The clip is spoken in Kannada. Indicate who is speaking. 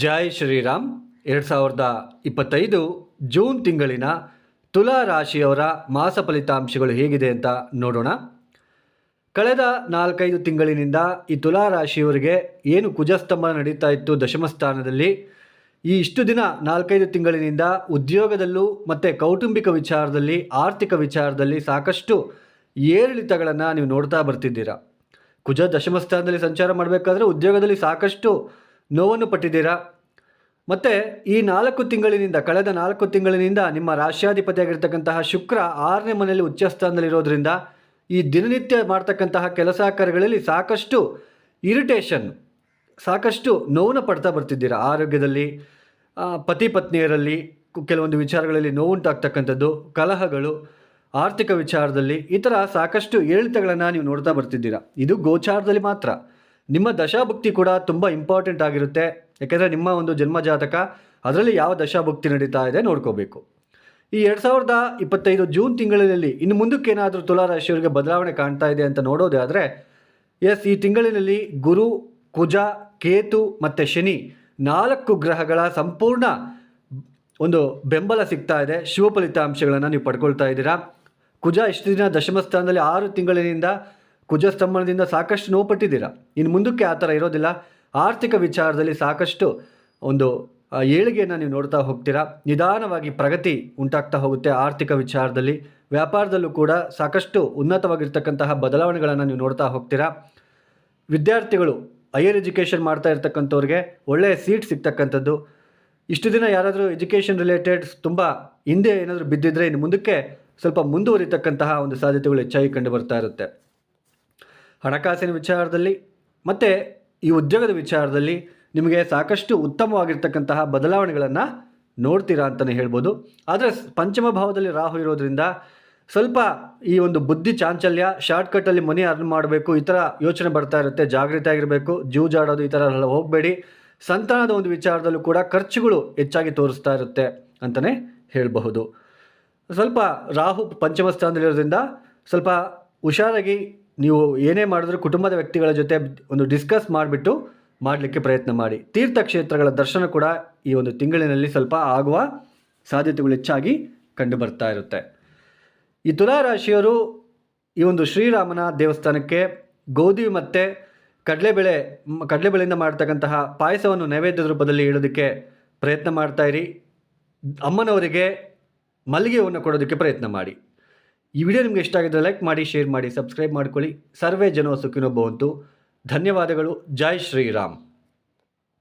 Speaker 1: ಜೈ ಶ್ರೀರಾಮ್. ಎರಡು ಸಾವಿರದ ಇಪ್ಪತ್ತೈದು ಜೂನ್ ತಿಂಗಳಿನ ತುಲಾ ರಾಶಿಯವರ ಮಾಸ ಫಲಿತಾಂಶಗಳು ಹೇಗಿದೆ ಅಂತ ನೋಡೋಣ. ಕಳೆದ ನಾಲ್ಕೈದು ತಿಂಗಳಿನಿಂದ ಈ ತುಲಾ ರಾಶಿಯವರಿಗೆ ಏನು ಕುಜಸ್ತಂಭ ನಡೀತಾ ಇತ್ತು ದಶಮ ಸ್ಥಾನದಲ್ಲಿ, ಈ ಇಷ್ಟು ದಿನ ನಾಲ್ಕೈದು ತಿಂಗಳಿನಿಂದ ಉದ್ಯೋಗದಲ್ಲೂ ಮತ್ತು ಕೌಟುಂಬಿಕ ವಿಚಾರದಲ್ಲಿ, ಆರ್ಥಿಕ ವಿಚಾರದಲ್ಲಿ ಸಾಕಷ್ಟು ಏರಿಳಿತಗಳನ್ನು ನೀವು ನೋಡ್ತಾ ಬರ್ತಿದ್ದೀರಾ. ಕುಜ ದಶಮ ಸ್ಥಾನದಲ್ಲಿ ಸಂಚಾರ ಮಾಡಬೇಕಾದ್ರೆ ಉದ್ಯೋಗದಲ್ಲಿ ಸಾಕಷ್ಟು ನೋವನ್ನು ಪಟ್ಟಿದ್ದೀರಾ? ಮತ್ತು ಈ ನಾಲ್ಕು ತಿಂಗಳಿನಿಂದ, ಕಳೆದ ನಾಲ್ಕು ತಿಂಗಳಿನಿಂದ ನಿಮ್ಮ ರಾಶ್ಯಾಧಿಪತಿಯಾಗಿರ್ತಕ್ಕಂತಹ ಶುಕ್ರ ಆರನೇ ಮನೆಯಲ್ಲಿ ಉಚ್ಚ ಸ್ಥಾನದಲ್ಲಿರೋದ್ರಿಂದ ಈ ದಿನನಿತ್ಯ ಮಾಡ್ತಕ್ಕಂತಹ ಕೆಲಸ ಕಾರ್ಯಗಳಲ್ಲಿ ಸಾಕಷ್ಟು ಇರಿಟೇಷನ್, ಸಾಕಷ್ಟು ನೋವನ್ನ ಪಡ್ತಾ ಬರ್ತಿದ್ದೀರಾ ಆರೋಗ್ಯದಲ್ಲಿ ಪತಿ ಪತ್ನಿಯರಲ್ಲಿ, ಕೆಲವೊಂದು ವಿಚಾರಗಳಲ್ಲಿ ನೋವುಂಟಾಗ್ತಕ್ಕಂಥದ್ದು, ಕಲಹಗಳು, ಆರ್ಥಿಕ ವಿಚಾರದಲ್ಲಿ ಈ ಥರ ಸಾಕಷ್ಟು ಏಳಿತಗಳನ್ನು ನೀವು ನೋಡ್ತಾ ಬರ್ತಿದ್ದೀರಾ. ಇದು ಗೋಚಾರದಲ್ಲಿ ಮಾತ್ರ. ನಿಮ್ಮ ದಶಾಭುಕ್ತಿ ಕೂಡ ತುಂಬ ಇಂಪಾರ್ಟೆಂಟ್ ಆಗಿರುತ್ತೆ. ಯಾಕೆಂದರೆ ನಿಮ್ಮ ಒಂದು ಜನ್ಮ ಜಾತಕ ಅದರಲ್ಲಿ ಯಾವ ದಶಾಭುಕ್ತಿ ನಡೀತಾ ಇದೆ ನೋಡ್ಕೋಬೇಕು. ಈ ಎರಡು ಸಾವಿರದ ಇಪ್ಪತ್ತೈದು ಜೂನ್ ತಿಂಗಳಿನಲ್ಲಿ ಇನ್ನು ಮುಂದಕ್ಕೆ ಏನಾದರೂ ತುಲಾ ರಾಶಿಯವರಿಗೆ ಬದಲಾವಣೆ ಕಾಣ್ತಾ ಇದೆ ಅಂತ ನೋಡೋದೇ ಆದರೆ ಎಸ್ ಈ ತಿಂಗಳಿನಲ್ಲಿ ಗುರು, ಕುಜ, ಕೇತು ಮತ್ತು ಶನಿ ನಾಲ್ಕು ಗ್ರಹಗಳ ಸಂಪೂರ್ಣ ಒಂದು ಬೆಂಬಲ ಸಿಗ್ತಾ ಇದೆ. ಶಿವ ಫಲಿತಾಂಶಗಳನ್ನು ನೀವು ಪಡ್ಕೊಳ್ತಾ ಇದ್ದೀರಾ. ಕುಜ ಇಷ್ಟು ದಿನ ದಶಮ ಸ್ಥಾನದಲ್ಲಿ ಆರು ತಿಂಗಳಿನಿಂದ ಕುಜ ಸ್ತಂಭನದಿಂದ ಸಾಕಷ್ಟು ನೋವು ಪಟ್ಟಿದ್ದೀರಾ? ಇನ್ನು ಮುಂದಕ್ಕೆ ಆ ಥರ ಇರೋದಿಲ್ಲ. ಆರ್ಥಿಕ ವಿಚಾರದಲ್ಲಿ ಸಾಕಷ್ಟು ಒಂದು ಏಳಿಗೆಯನ್ನು ನೀವು ನೋಡ್ತಾ ಹೋಗ್ತೀರಾ? ನಿಧಾನವಾಗಿ ಪ್ರಗತಿ ಉಂಟಾಗ್ತಾ ಹೋಗುತ್ತೆ ಆರ್ಥಿಕ ವಿಚಾರದಲ್ಲಿ. ವ್ಯಾಪಾರದಲ್ಲೂ ಕೂಡ ಸಾಕಷ್ಟು ಉನ್ನತವಾಗಿರ್ತಕ್ಕಂತಹ ಬದಲಾವಣೆಗಳನ್ನು ನೀವು ನೋಡ್ತಾ ಹೋಗ್ತೀರಾ? ವಿದ್ಯಾರ್ಥಿಗಳು ಹೈಯರ್ ಎಜುಕೇಷನ್ ಮಾಡ್ತಾ ಇರ್ತಕ್ಕಂಥವ್ರಿಗೆ ಒಳ್ಳೆಯ ಸೀಟ್ ಸಿಗ್ತಕ್ಕಂಥದ್ದು. ಇಷ್ಟು ದಿನ ಯಾರಾದರೂ ಎಜುಕೇಷನ್ ರಿಲೇಟೆಡ್ ತುಂಬ ಹಿಂದೆ ಏನಾದರೂ ಬಿದ್ದಿದ್ರೆ ಇನ್ನು ಮುಂದಕ್ಕೆ ಸ್ವಲ್ಪ ಮುಂದುವರಿತಕ್ಕಂತಹ ಒಂದು ಸಾಧ್ಯತೆಗಳು ಹೆಚ್ಚಾಗಿ ಕಂಡು ಬರ್ತಾ ಇರುತ್ತೆ. ಹಣಕಾಸಿನ ವಿಚಾರದಲ್ಲಿ ಮತ್ತು ಈ ಉದ್ಯೋಗದ ವಿಚಾರದಲ್ಲಿ ನಿಮಗೆ ಸಾಕಷ್ಟು ಉತ್ತಮವಾಗಿರ್ತಕ್ಕಂತಹ ಬದಲಾವಣೆಗಳನ್ನು ನೋಡ್ತೀರಾ ಅಂತಲೇ ಹೇಳ್ಬೋದು. ಆದರೆ ಪಂಚಮ ಭಾವದಲ್ಲಿ ರಾಹು ಇರೋದ್ರಿಂದ ಸ್ವಲ್ಪ ಈ ಒಂದು ಬುದ್ಧಿ ಚಾಂಚಲ್ಯ ಶಾರ್ಟ್ಕಟ್ಟಲ್ಲಿ ಮನಿ ಅರ್ನ್ ಮಾಡಬೇಕು, ಈ ಥರ ಯೋಚನೆ ಬರ್ತಾ ಇರುತ್ತೆ. ಜಾಗೃತಿ ಆಗಿರಬೇಕು ಜೂಜಾಡೋದು ಈ ಥರ ಎಲ್ಲ ಹೋಗಬೇಡಿ. ಸಂತಾನದ ಒಂದು ವಿಚಾರದಲ್ಲೂ ಕೂಡ ಖರ್ಚುಗಳು ಹೆಚ್ಚಾಗಿ ತೋರಿಸ್ತಾ ಇರುತ್ತೆ ಅಂತಲೇ ಹೇಳಬಹುದು. ಸ್ವಲ್ಪ ರಾಹು ಪಂಚಮ ಸ್ಥಾನದಲ್ಲಿರೋದ್ರಿಂದ ಸ್ವಲ್ಪ ಹುಷಾರಾಗಿ ನೀವು ಏನೇ ಮಾಡಿದ್ರೂ ಕುಟುಂಬದ ವ್ಯಕ್ತಿಗಳ ಜೊತೆ ಒಂದು ಡಿಸ್ಕಸ್ ಮಾಡಿಬಿಟ್ಟು ಮಾಡಲಿಕ್ಕೆ ಪ್ರಯತ್ನ ಮಾಡಿ. ತೀರ್ಥಕ್ಷೇತ್ರಗಳ ದರ್ಶನ ಕೂಡ ಈ ಒಂದು ತಿಂಗಳಿನಲ್ಲಿ ಸ್ವಲ್ಪ ಆಗುವ ಸಾಧ್ಯತೆಗಳು ಹೆಚ್ಚಾಗಿ ಕಂಡು ಬರ್ತಾ ಇರುತ್ತೆ. ಈ ತುಲಾರಾಶಿಯವರು ಈ ಒಂದು ಶ್ರೀರಾಮನ ದೇವಸ್ಥಾನಕ್ಕೆ ಗೋಧಿ ಮತ್ತು ಕಡಲೆಬೇಳೆ, ಕಡಲೆಬೇಳೆಯಿಂದ ಮಾಡ್ತಕ್ಕಂತಹ ಪಾಯಸವನ್ನು ನೈವೇದ್ಯದ ರೂಪದಲ್ಲಿ ಇಡೋದಕ್ಕೆ ಪ್ರಯತ್ನ ಮಾಡ್ತಾ ಇರಿ. ಅಮ್ಮನವರಿಗೆ ಮಲ್ಲಿಗೆಯನ್ನು ಕೊಡೋದಕ್ಕೆ ಪ್ರಯತ್ನ ಮಾಡಿ. ಈ ವಿಡಿಯೋ ನಿಮಗೆ ಇಷ್ಟ ಆಗಿದ್ದರೆ ಲೈಕ್ ಮಾಡಿ ಶೇರ್ ಮಾಡಿ ಸಬ್ಸ್ಕ್ರೈಬ್ ಮಾಡ್ಕೊಳ್ಳಿ. ಸರ್ವೇ ಜನ ಸುಖಿನೋ ಬಂತು ಧನ್ಯವಾದಗಳು. ಜೈ ಶ್ರೀರಾಮ್.